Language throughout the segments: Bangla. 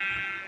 you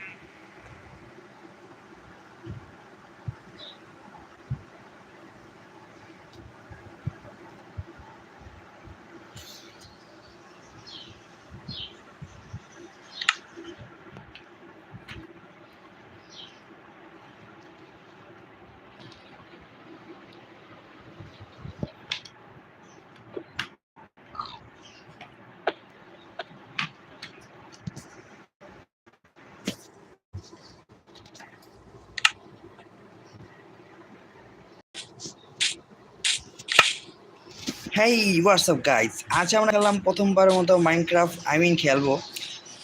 হেই হোয়াটসঅ্যাপ গাইজ আজ আমরা খেললাম প্রথমবারের মতো মাইনক্রাফট আই মিন খেলব।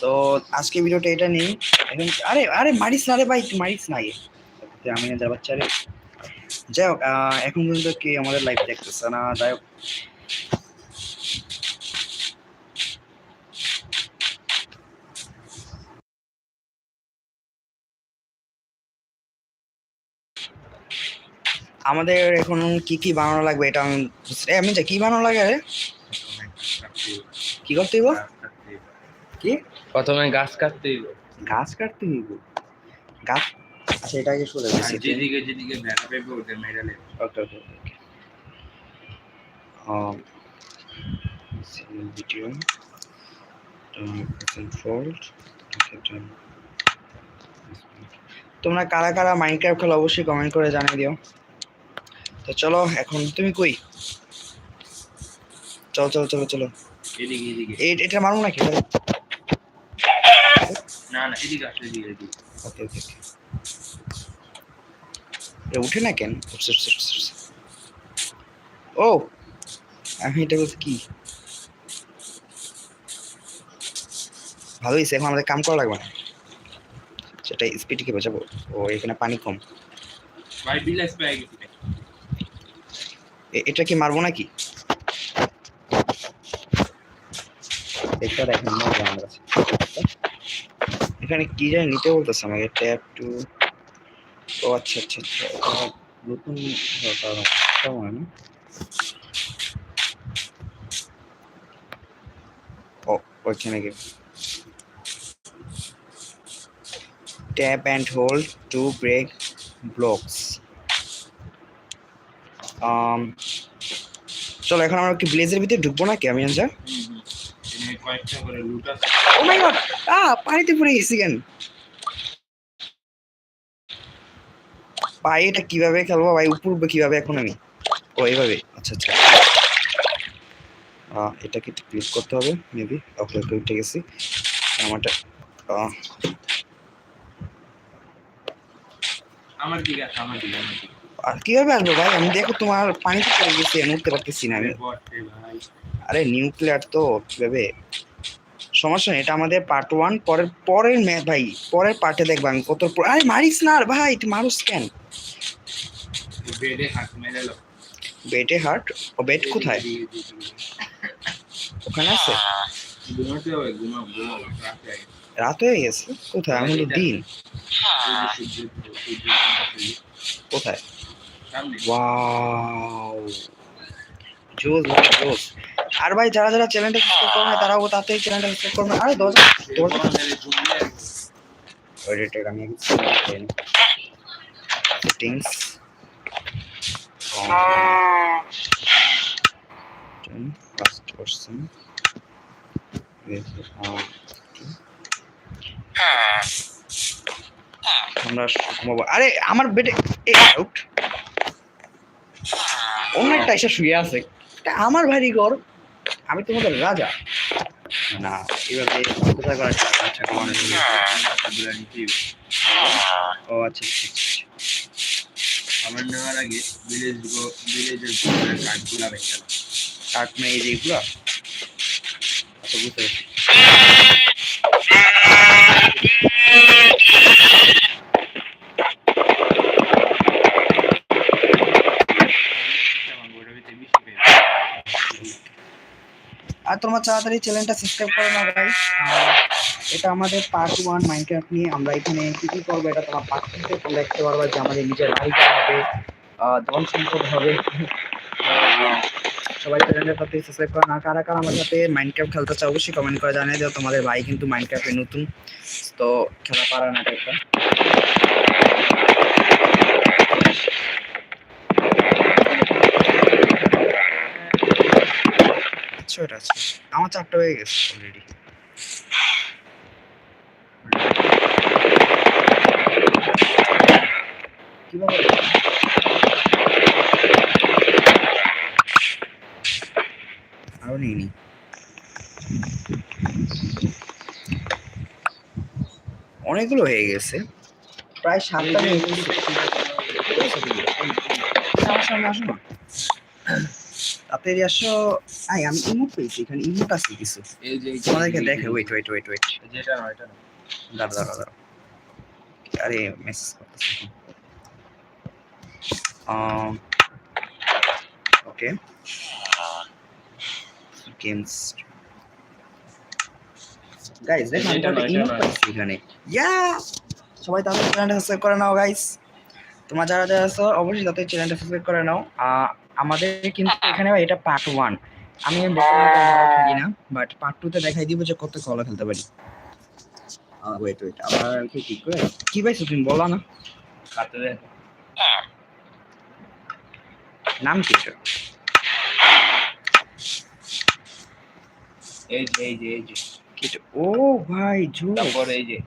তো আজকে ভিডিওটা এটা নেই এখন আরে আরে, মারিস না রে ভাই মারিস না ইয়ে। আমি বাচ্চা রে। যাই হোক এখন পর্যন্ত কে আমাদের লাইফ দেখতেছে না, যাই হোক। আমাদের এখন কি কি বানানো লাগবে এটা আমি বুঝতে- আমি যা কি বানানো লাগে রে? কি করতে হইব? কি? প্রথমে গাছ কাটতে হইব। গাছ কাটতে হইব? গাছ আচ্ছা এটা আগে শুনে আর দিচ্ছি যেদিকে যেদিকে দেখা পাইবো ওদের মেডালে ওকে ওকে ওকে um video okay done. তোমরা কারা কারা মাইনক্রাফট খেলো অবশ্যই কমেন্ট করে জানিয়ে দিও। তো চলো এখন তুমি কই? চলো চলো চলো চলো। এটা মারবো নাকি? না না এদিকে আসলে এদিকে এদিকে। ওকে ওকে ওকে। উঠে না কেন। ও আমি এটা বলতে কি? ভালো হয়েছে এখন আমাদের কাম করা লাগবে না। সেটা স্পিডকে বোঝাবো ও এখানে পানি কম। ভাই বিলাস পেয়ে গেছি। এটা কি মারবো নাকি? এটা আমার কাছে। এখানে কি জানি নিতে বলতেছে আমাকে ট্যাপ টু। ও আচ্ছা আচ্ছা আচ্ছা। নতুন tap and hold to break blocks. চলো, এখন আমরা কি ব্লেজের ভিতরে ঢুকবো নাকি, আমি আছে ও মাই গড আ পানিতে পড়ে গেছি কেন ভাই, এটা কীভাবে খেলব? ভাই, উপর কীভাবে এখন আমি? ও, এইভাবে। আচ্ছা আচ্ছা। এটাকে ক্লিক করতে হবে মেবি ওকে ওকে উঠে গেছি। আমারটা আমার দিকে আমার দিকে আমার দিকে। আর কীভাবে আসব ভাই? আমি দেখো তোমার পানিতে পড়ে গেছি, আমি উঠতে পারতেছি না আমি। আরে নিউক্লিয়ার তো, কীভাবে? সমস্যা নেই, এটা আমাদের পার্ট ওয়ান পরের পরের ম্যাচ ভাই, পরের পার্টে দেখব আমি কত আরে মারিস না আর ভাই, তুই মারুস কেন? বেটে হার্ট ও বেট কোথায়। ওখানে আছে? রাতে হয়ে গেছে, কোথায়? তো দিন। কোথায়? ওয়াও জোস জোস আর ভাই যারা যারা চ্যানেলটা সাবস্ক্রাইব করবে না তারাও তাড়াতাড়ি চ্যানেলটা সাবস্ক্রাইব করবে আরে দশ দশ এডিটেড আমি সেটিংস ফার্স্ট পারসন আমরা আরে আমার এ আউট অন্য একটা এসে শুয়ে আছে। আমার ভারী ঘর আমি তোমাদের রাজা। না এভাবে কোথায় করা আচ্ছা কমানো ও আচ্ছা আচ্ছা, আচ্ছা। আমার নেওয়ার আগে ভিলেজ ভিলেজের কাঠগুলা ভেঙে গেল কাঠ না এই যে এগুলো? আচ্ছা বুঝতে পারছি। তোমরা তাড়াতাড়ি চ্যানেলটা সাবস্ক্রাইব করো না গাইস এটা আমাদের পার্ট ওয়ান মাইনক্রাফট নিয়ে। আমরা এখানে কি কি করব এটা তোমার পার্ট টুতে দেখতে পারবা যে আমাদের নিজের বাড়িটা হবে ধন সম্পদ হবে। সবাই চ্যানেলের সাথে সাবস্ক্রাইব করো। না কারা কারা আমার সাথে মাইনক্রাফট খেলতে চাও, অবশ্যই কমেন্ট করে জানিয়ে দাও। তোমাদের ভাই কিন্তু মাইনক্রাফটে নতুন, তো খেলা পারে না একটা ছয়টা আছে। আমার চারটা হয়ে গেছে অলরেডি কীভাবে আরও নিয়ে নি অনেকগুলো হয়ে গেছে। প্রায় সাতটা হয়ে গেছে। আসো না। তাড়াতাড়ি আসো আই আমি ইমোট পেয়েছি এখানে ইমোট আছে কিছু। এই যে তোমাদেরকে দেখে ওয়েট ওয়েট ওয়েট ওয়েট যেটা নয় এটা না দাঁড়া দাঁড়া দাঁড়া। আরে মেসেজ করতেছি। ওকে গেমস গাইস দেখো আমি এটা একটা ইমোট পাইছি এখানে। ইয়া সবাই তাদের চ্যানেলটা সাবস্ক্রাইব করে নাও গাইস তোমরা যারা যারা আছো অবশ্যই তাদের চ্যানেলটা সাবস্ক্রাইব করে নাও। আহ, আমাদের কিন্তু এখানে এটা পার্ট ওয়ান আমি দেখি না বাট পার্ট টু তে দেখাই দিব যে কত কলা খেলতে পারি। ওয়েট ওয়েট আবার কি ঠিক করে কি পাইছো তুমি বলো না। খাতে দে নাম কি এই যে এই যে এই যে। কি এটা? ও ভাই জো তারপর এই যে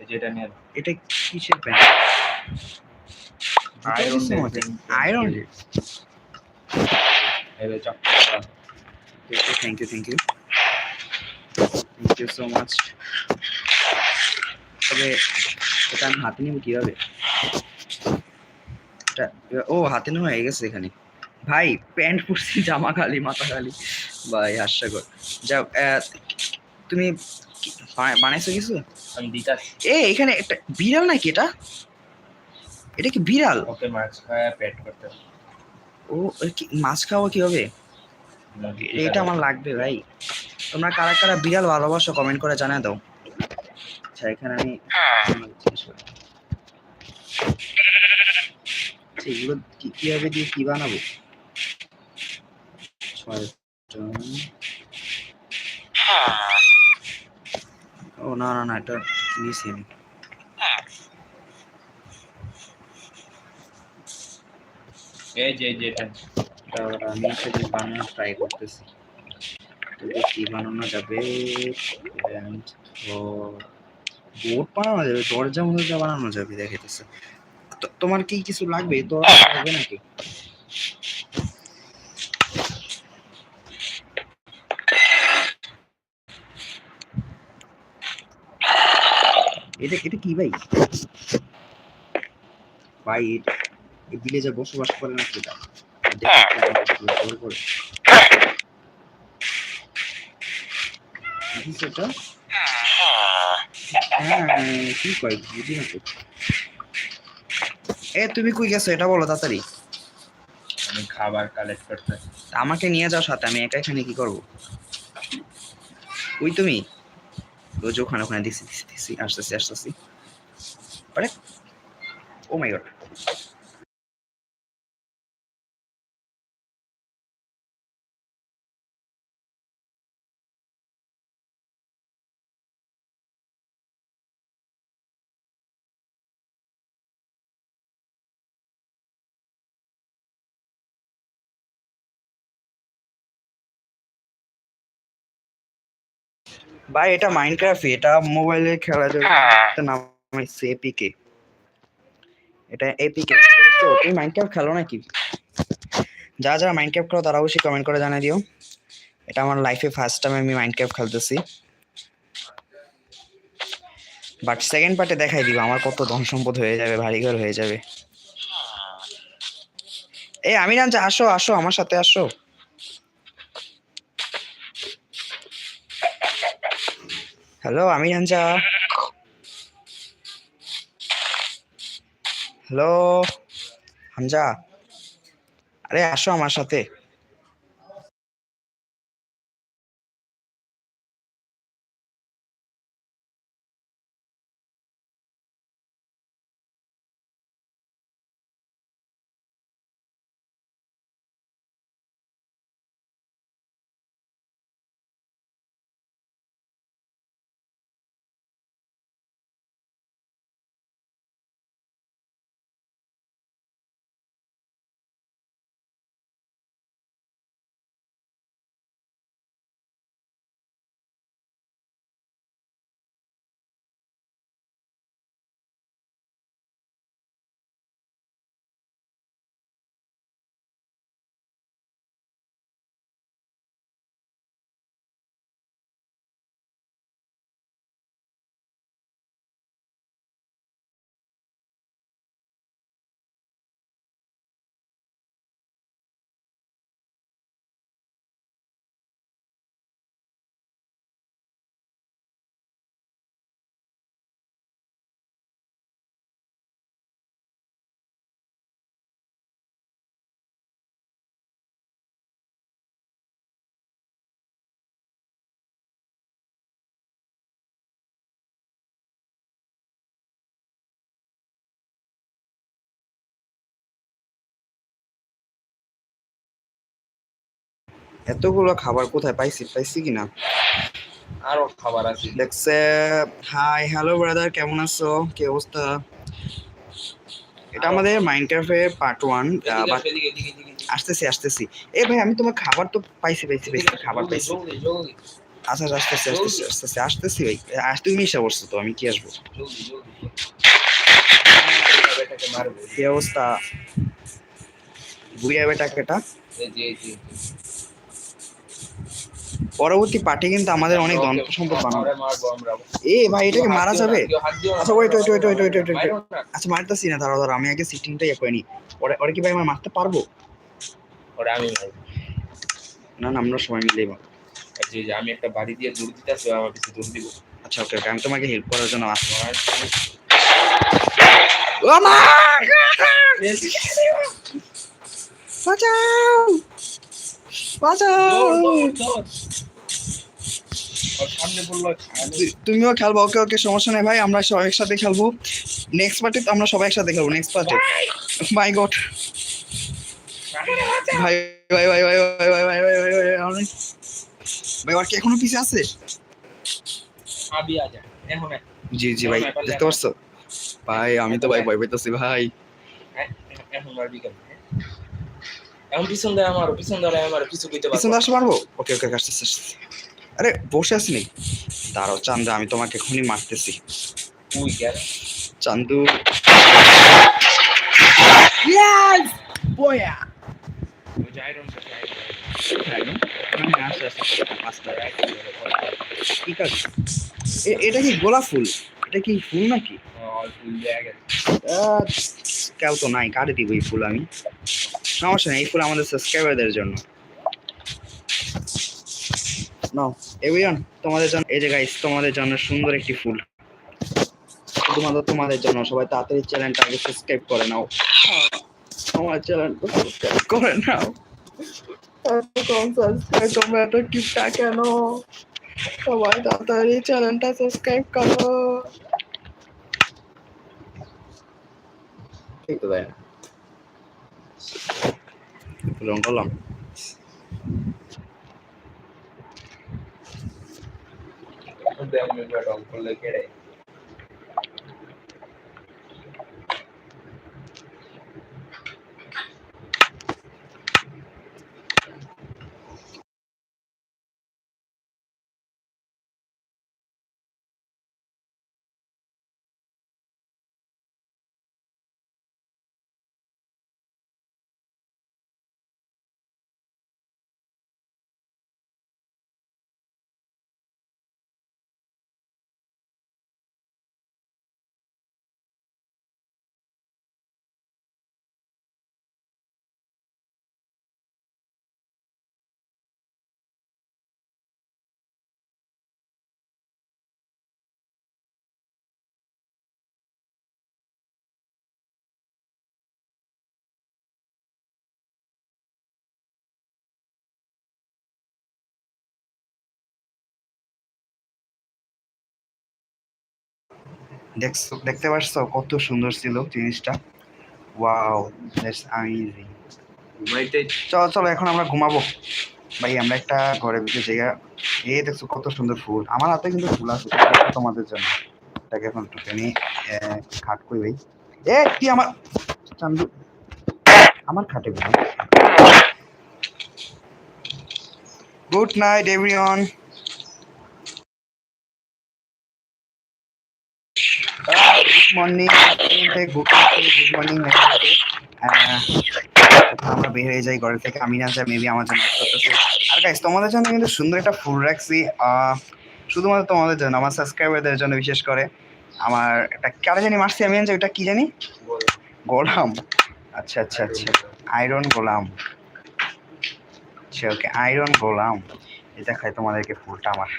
এই যেটা নিয়ে এটা কিসের প্যান্ট? Iron যে চাপটা thank you thank you thank you so much তবে এটা আমি হাতে নিব কীভাবে? ও হাতে নেওয়া হয়ে গেছে এখানে। ভাই প্যান্ট পরছি জামা খালি মাথা খালি। ভাই হাস্যকর। যাও তুমি বানাইছো কিছু? আমি দিতাস এ এখানে একটা বিড়াল নাকি এটা? এটা কি বিড়াল? ওকে মাছ পেট করতে ও কি মাছ খাওয়া কি হবে এটা আমার লাগবে ভাই। তোমরা কারা কারা বিড়াল ভালোবাসো কমেন্ট করে জানা দাও। আচ্ছা এখানে আমি আচ্ছা, এগুলো কি- কীভাবে দিয়ে কি বানাবো? ও না না না এটা নিয়েছি আমি এই যে বানানো যাবে? বোর্ড বানানো যাবে? দরজা মতো যা বানানো যাবে, দেখাইতেছে। তোমার কি কিছু লাগবে? তো লাগবে নাকি? এটা এটা কি ভাই? ভাই ভিলেজে বসবাস করে জোর করে। কি সেটা। হ্যাঁ কি কয় বুঝি না এ তুমি কই গেছো? এটা বলো তাড়াতাড়ি। আমি খাবার কালেক্ট করতে আমাকে নিয়ে যাও সাথে আমি একা এখানে কি করব? ওই তুমি? রোজ ওখানে ওখানে দিছি দিছি দিছি আসতেছি আসতেছি। আরে ও মাই গড ভাই এটা মাইনক্রাফট এটা মোবাইলে খেলা যাবে। একটা নাম আছে এপিকে এটা এপিকে তো তুমি মাইনক্রাফট খেলো নাকি? যারা যারা মাইনক্রাফট খেলো তারা অবশ্যই কমেন্ট করে জানিয়ে দিও। এটা আমার লাইফে ফার্স্ট টাইম আমি মাইনক্রাফট খেলতেছি। বাট সেকেন্ড পার্টে দেখাই দিব আমার কত ধন সম্পদ হয়ে যাবে ভারী ঘর হয়ে যাবে। এই আমি জানছি আসো আসো আমার সাথে আসো। হ্যালো আমি হানজা হ্যালো হামজা আরে আসো আমার সাথে। এতগুলো খাবার কোথায় পাইছি? পাইছি কিনা আরও খাবার আছে। দেখছে হাই হ্যালো ব্রাদার কেমন আছো? কি অবস্থা? এটা আমাদের মাইনক্রাফটের পার্ট ওয়ান। আসতেছি আসতেছি। এ ভাই আমি তোমার খাবার তো পাইছি পাইছি পাইছি খাবার পাইছি। আচ্ছা আচ্ছা, আসতেছি আসতেছি আসতেছি আসতেছি ভাই। আজ তুমি এসে বসছো তো আমি কি আসব। কি অবস্থা? বুড়িয়া বেটা কেটা? এই যে। পরবর্তী পার্টি কিন্তু আমাদের অনেক দন্ত সম্পদ বানাবে। এ ভাই এটাকে মারা যাবে? আচ্ছা wait wait wait wait wait wait আচ্ছা মারতেছি না ধরো ধরো আমি আগে সিটিংটাই ইয়ে করে নিই। ওরে কি ভাই আমার মারতে পারব? ওরা আমি না না আমরা সবাই মিলেই যে আমি একটা বাড়ি দিয়ে দূর দিতে আসব আমার কিছু দূর দিব। আচ্ছা ওকে ওকে আমি তোমাকে হেল্প করার জন্য আসব ও মা! বাঁচাও! তুমিও খেলব ওকে ওকে সমস্যা নেই ভাই আমরা সবাই একসাথে খেলব নেক্সট পার্টি আমরা সবাই একসাথে খেলব নেক্সট পার্টি মাই গড ভাই ভাই ভাই ভাই ভাই ভাই ভাই ভাই ভাই ভাই অনেক ভাই আর কি এখনও পিছে আছে আবি আজা এখন জি জি ভাই দেখতে পারছ ভাই আমি তো ভাই ভয় পাইতেছি ভাই এখন মারবি কেন এখন পিছন দেয় আমার পিছন দেয় আমার কিছু কইতে পিছন পারব। আসতে পারব? ওকে ওকে আসতেছি আসতেছি। আরে বসে আছি নি? দাঁড়াও চান্দা আমি তোমাকে এখনই মারতেছি। তুই কেন? চান্দু। ইয়েস বয়া। ওই যে আয়রন শেষ, আয়রন। ঠিক আছে। এ- এটা কি গোলাপ ফুল? এটা কি ফুল নাকি? ফুল কেউ তো নাই কাটে দিব এই ফুল আমি? সমস্যা নেই ফুল আমাদের সাবস্ক্রাইবারদের জন্য। নাও, এভরিওয়ান, তোমাদের জন্য এই যে গাইস তোমাদের জন্য সুন্দর একটি ফুল। শুধুমাত্র তোমাদের জন্য, সবাই তাড়াতাড়ি চ্যানেলটা আগে সাবস্ক্রাইব করে নাও। আমার চ্যানেলটা সাবস্ক্রাইব করে নাও। এত কম সাবস্ক্রাইব তোমরা এত কেন সবাই তাড়াতাড়ি চ্যানেলটা সাবস্ক্রাইব করো। ঠিক তো রং করলাম রং করলে কেড়ে। দেখছ দেখতে পারছ? কত সুন্দর ছিল জিনিসটা। ওয়াও দ্যাটস ঘুমাইতে চলো চলো এখন আমরা ঘুমাবো। ভাই আমরা একটা ঘরে ভিতরে জায়গা এই দেখছ কত সুন্দর ফুল। আমার হাতে কিন্তু ফুল আছে তোমাদের জন্য। এটাকে এখন একটুখানি খাট করি ভাই। এ কি আমার চান্দু আমার খাটে good night everyone morning good morning আমরা বের হয়ে যাই ঘর থেকে আমি না যাই মেবি আমার জন্য আর গাইস তোমাদের জন্য কিন্তু সুন্দর একটা ফুল রাখছি শুধুমাত্র তোমাদের জন্য, আমার সাবস্ক্রাইবারদের জন্য বিশেষ করে, আমার একটা কারা জানি মারছি আমি জানি ওটা কি জানি? গোলাম। আচ্ছা আচ্ছা আচ্ছা আয়রন গোলাম। আচ্ছা ওকে আয়রন গোলাম। এটা খাই তোমাদেরকে ফুলটা আমার,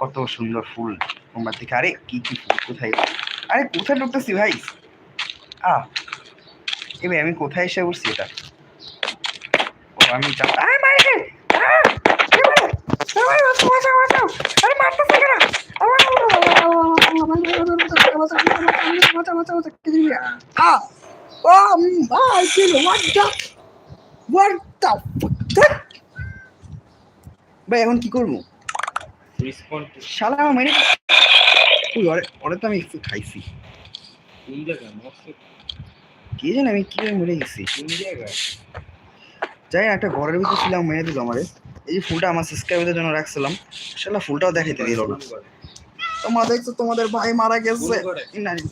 কত সুন্দর ফুল। তোমরা দেখে, আরে, কি কি ফুল, কোথায়? আরে কোথায় ঢুকতেছি ভাই? আ এবার আমি কোথায় এসে উঠছি এটা? ও আমি ভাই এখন কি করব? শালা মেরে ওই ওরে তো আমি একটু খাইছি কোন কে জানে আমি কি মরে গেছি কোন জায়গায় যাই একটা ঘরের ভিতরে ছিলাম মেরে দিল আমারে এই ফুলটা আমার সাবস্ক্রাইবারদের জন্য রাখছিলাম শালা ফুলটাও দেখাইতে দিল না তোমরা দেখছ তোমাদের ভাই মারা গেছে ঘরে? না, না।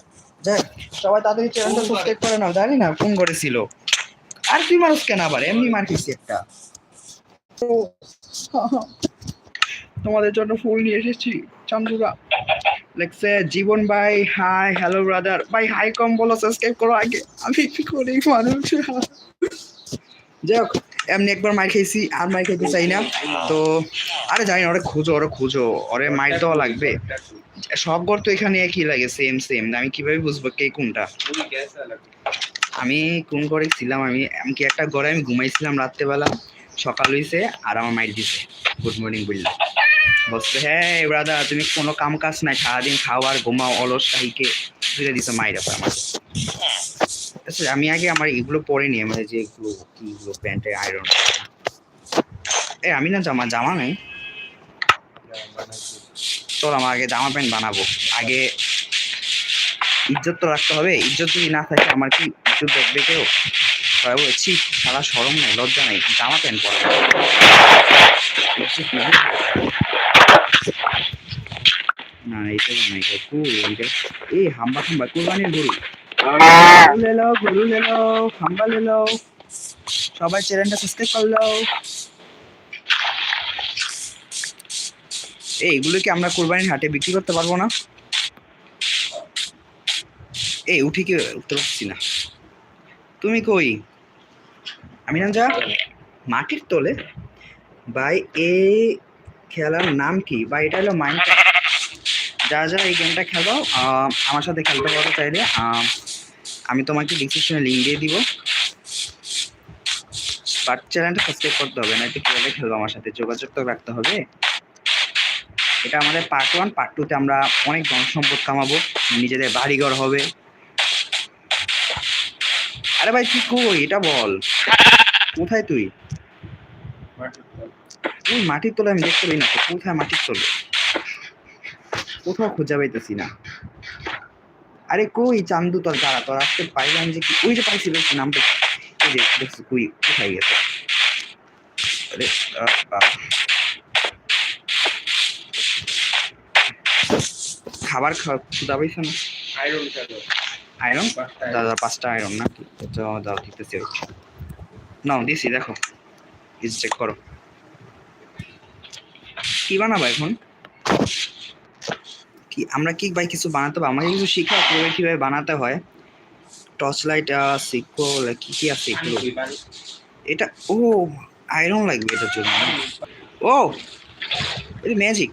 যাই সবাই তাড়াতাড়ি চ্যানেলটা সাবস্ক্রাইব করে নাও জানি না কোন করেছিল আর তুই মানুষ কেন আবার এমনি মার খেয়েছি একটা তোমাদের জন্য ফুল নিয়ে এসেছি চান্দুরা লেখছে জীবন ভাই হাই হ্যালো ব্রাদার ভাই হাই কম বলো সাবস্ক্রাইব করো আগে আমি কি করি মানুষ যাই হোক এমনি একবার মার খেয়েছি আর মার খেতে চাই না তো আরে জানি না ওরে খুঁজো ওরে খুঁজো ওরে মার দেওয়া লাগবে সব ঘর তো এখানে একই লাগে সেম সেম আমি কীভাবে বুঝব কে কোনটা আমি কোন ঘরে ছিলাম আমি আমি কি একটা ঘরে আমি ঘুমাইছিলাম রাত্রেবেলা সকাল হইছে আর আমার মাইর দিছে গুড মর্নিং বললাম বলছে হ্যাঁ ব্রাদার তুমি কোনো কাম কাজ নাই, সারাদিন খাওয়ার ঘুমাও, অলস কাহিকে ফিরে দিছে মাইর আপনার আমার আচ্ছা আমি আগে আমার এগুলো পরে নিয়ে মানে যে এগুলো কি এগুলো প্যান্টের আয়রন এ, আমি না জামা জামা নাই। চল, আমার আগে জামা প্যান্ট বানাবো। আগে ইজ্জত তো রাখতে হবে। ইজ্জত যদি না থাকে, আমার কি ইজ্জত দেখবে কেউ? বলছি সারা সরম নাই, লজ্জা নাই, জামা প্যান্ট পরা। নেই। না নাই কু, এইটা এই হাম্বা গরু। গরু সবাই চ্যানেলটা সাবস্ক্রাইব করল এই এগুলো কি আমরা কোরবানির হাটে বিক্রি করতে পারব না? এই উঠি কি উঠতে পারছি না। তুমি কই? আমি না যা? মাটির তলে? ভাই এই খেলার নাম কি? বা এটা হলো মাইন্ড যারা যারা এই গেমটা খেলো আমার সাথে খেলতে পারো চাইলে। আমি তোমাকে ডিসক্রিপশনে লিঙ্ক দিয়ে দিব। বাট চ্যানেলটা সাবস্ক্রাইব করতে হবে না এটা কীভাবে খেলব আমার সাথে? যোগাযোগ তো রাখতে হবে। এটা আমাদের পার্ট ওয়ান পার্ট টুতে আমরা অনেক ধন সম্পদ কামাবো। নিজেদের বাড়িঘর হবে। আরে ভাই কি কই? এটা বল। কোথায় তুই? তুই মাটির তলে আমি দেখতে পাই না কোথায় মাটির তলে? কোথাও খুঁজে পাইতেছি না। আরে কই চান্দু তোর দাঁড়া তোর আজকে পাইলাম যে কি ওই যে পাইছি দেখছি নামটা কি? এই যে দেখছি কই কোথায় গেছে? আরে। খাবার খাওয়া ক্ষুদা পাইছে না? আয়রন আয়রন দাদা পাঁচটা আয়রন না দাও দিতেছি নাও দিছি দেখো। চেক করো। কি বানাবো এখন? কি, আমরা কি ভাই কিছু বানাতে পারব? আমাকে কিছু শিখা কীভাবে কীভাবে বানাতে হয়। টর্চ লাইট শিখব, কি কি আছে এগুলো? এটা, ও আয়রন লাগবে এটার জন্য। ও, এটা ম্যাজিক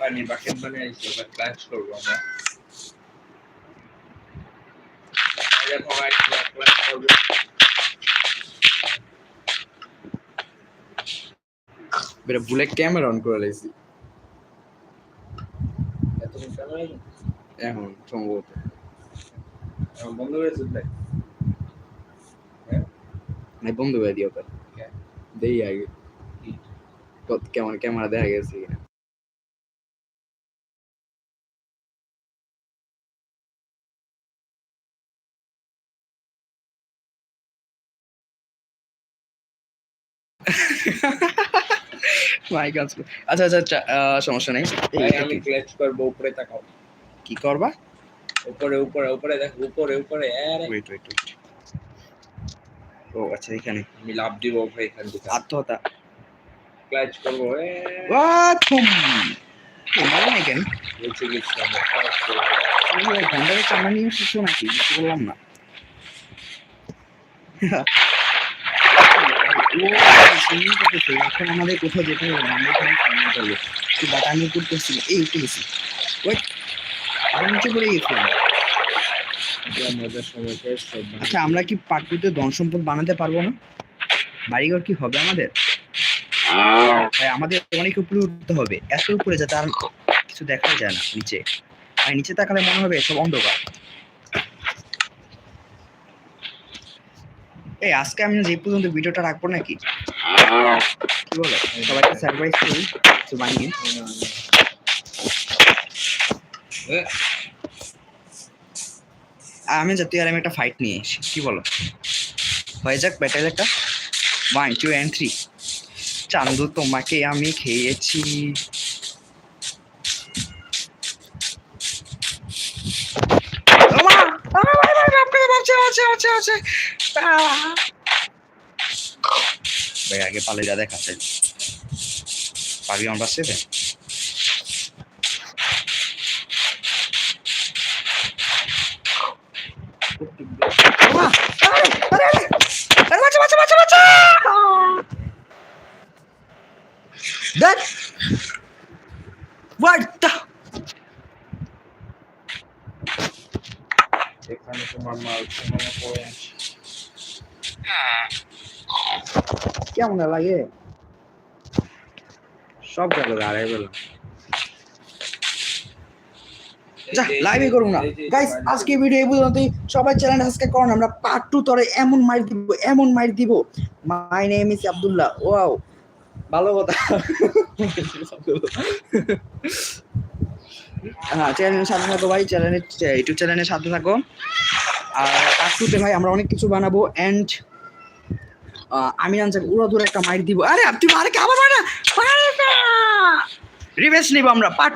পানি আমরা। এটা বুলেট ক্যামেরা অন করে লাইছি। এত এখন সম্ভবত। বন্ধ হয়ে? চলবে বন্ধ করে দিও তার কেন? দেই আগে। কেমন ক্যামেরা দেখা গেছে কিনা মাই গড আচ্ছা আচ্ছা আচ্ছা সমস্যা নেই। আমি কি- ক্লাচ করব উপরে তাকাও। কি করবা? উপরে উপরে উপরে দেখ উপরে উপরে আরে। ওয়েট ওয়েট ওয়েট ও আচ্ছা এখানে। আমি লাভ দিব ভাই এখান থেকে। আত্মহত্যা। ক্লাচ করব? হুম। কি নাই কেন বলছে গেছি আমরা ক্লাচ করব তুমি কি গন্ডারের চামড়া নিয়ে এসেছ নাকি? বুঝতে পারলাম না। ও, এখন আমাদের কোথাও যেতে হবে? আমরা এখানে swimming করব। একটু বাটামি করতেছি এই উঠে গেছি ওই আরও নিচে পড়ে গেছিলাম আচ্ছা আমরা কি পাটুতে ধন সম্পদ বানাতে পারব না? বাড়িঘর কি হবে আমাদের? ভাই আমাদের অনেক উপরে উঠতে হবে। এত উপরে যাতে আর কিছু দেখা যায় না নিচে। আর নিচে তাকালে মনে হবে সব অন্ধকার। এই আজকে আমি যে পর্যন্ত ভিডিওটা রাখব নাকি কি বলো সবাইকে সারপ্রাইজ করি তো বানিয়ে আমি জাতীয় আর আমি একটা ফাইট নিয়ে এসি কি বলো হয়ে যাক ব্যাটেল একটা one two and three Chandu তোমাকে আমি খেয়েছি! আরে ভাই, ভাই, বাপরে, বাঁচে, বাঁচে, বাঁচে, বাঁচে। আহ! ভাই আগে পালে যা দেখাচ্ছে পারবি আমার পাশে ওমা! আরে, আরে, আরে! আরে, বাঁচা, বাঁচা, বাঁচা, বাঁচা! দেখ! What the- এখানে তোমার মাল তোমার পয়েন্ট কেমন লাগে? সব গেল হারাই গেলাম। যা লাইভে করব না। গাইস আজকে ভিডিও এই পর্যন্তই। সবাই চ্যানেল আজকে করুন। আমরা পার্ট টু তরে এমন মাইর দিব, এমন মাইর দিব। My name is Abdullah wow ভালো কথা। হ্যাঁ চ্যানেলের সাথে থাকো ভাই। চ্যানেলের ইউটিউব চ্যানেলের সাথে থাকো। আর পার্ট টুতে ভাই, আমরা অনেক কিছু বানাবো। অ্যান্ড আমি আনসার উড়া দূরে একটা মাইর দিব। আরে আপনি আরে কে? আবার মারা রিভেস নিব আমরা পার্ট